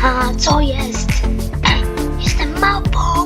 Haha, co jest? Jestem małpą.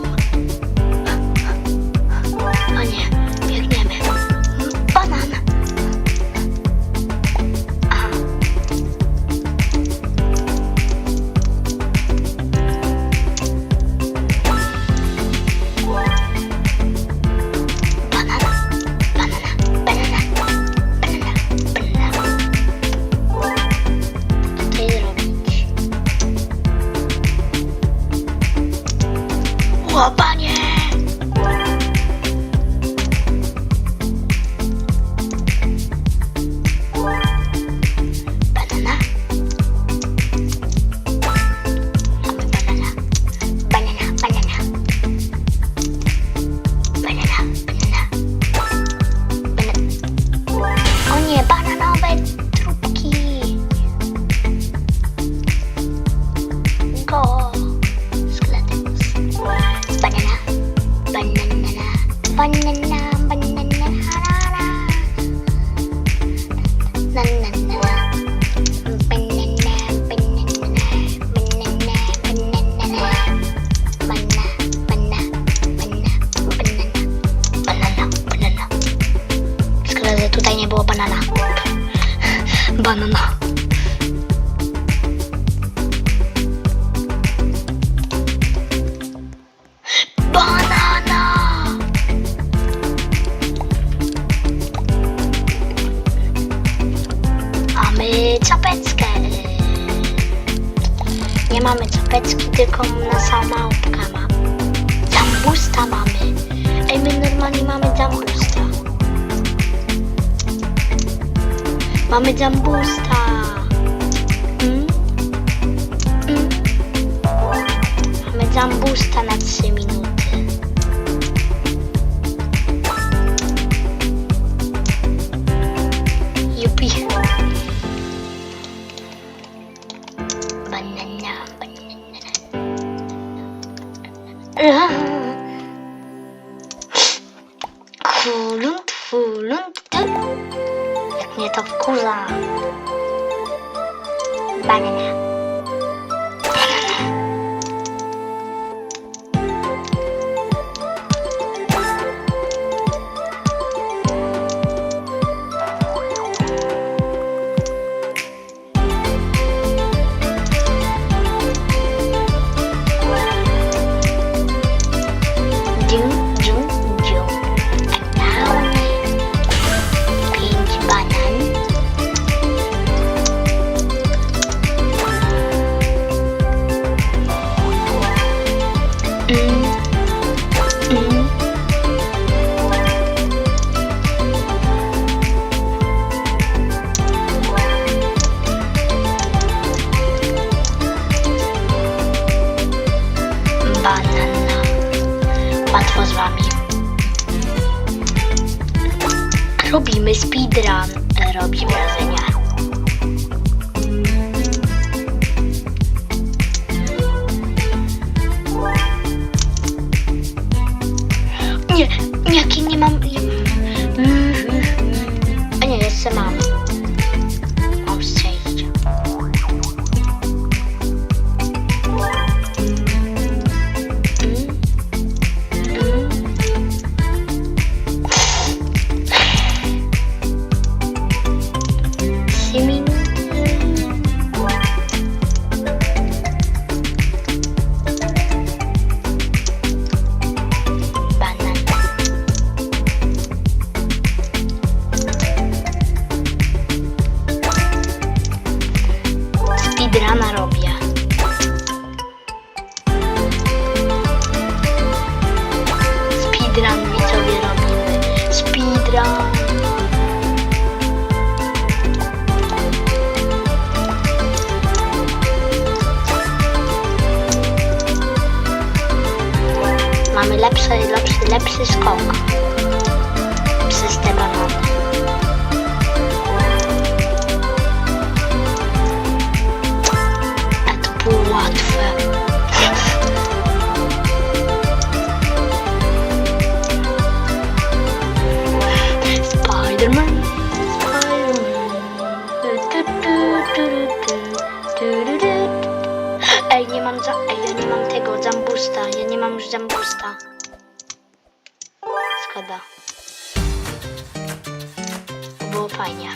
Czapeczkę. Nie mamy czapeczki, tylko nasza małpka ma. Zambusta mamy. Ej, my normalnie mamy zambusta. Mamy zambusta. Mm? Mm? Mamy na 3 minuty. нету вкуса. Банана. Robimy speedrun. Robi wrażenia. Nie, jakie nie mam. A nie, jeszcze. Mam lepszy, lepszy, skok. Przez te. A to było łatwe. Spiderman, Spiderman. Ej, nie mam za... Ej, ja nie mam tego, zambusta. Ja nie mam już zambusta. Szkoda. Było fajnie.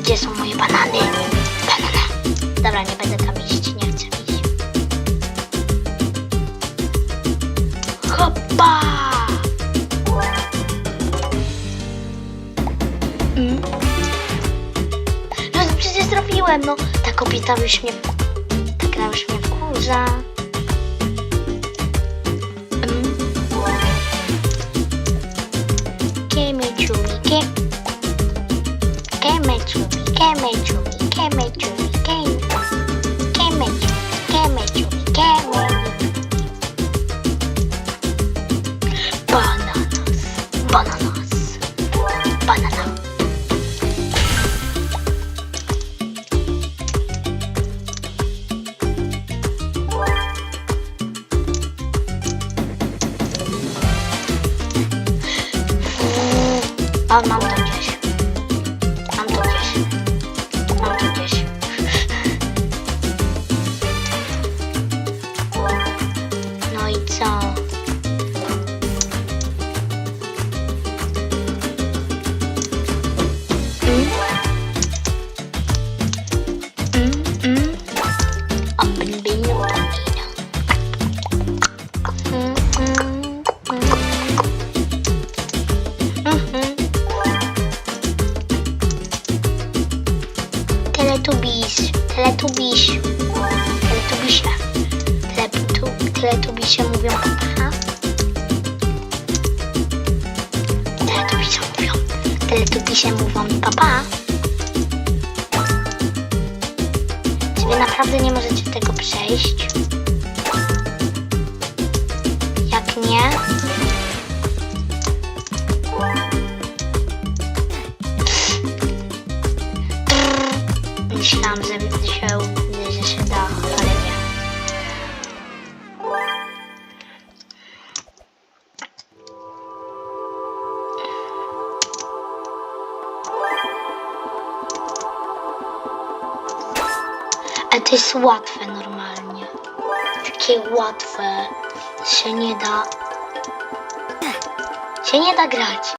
Gdzie są moje banany? Banana. Dobra, nie będę tam iść, nie chcę iść. Hopa! Mm. No przecież zrobiłem, no. Ta kobieta już mnie... Ta gra już mnie za M Kemeczumi, ke, Kemeczumi, Kemeczumi, Kemeczumi A Teletubbies, Teletubbies, Teletubisie, Teletu, Teletubisie mówią papa. Teletubisie mówią, Teletubisie mówią papa. Czy wy naprawdę nie możecie tego przejść? Jak nie? Myślałam, że się, że się da, ale nie. Ale to jest łatwe normalnie. Takie łatwe. Się nie da. Się nie da grać.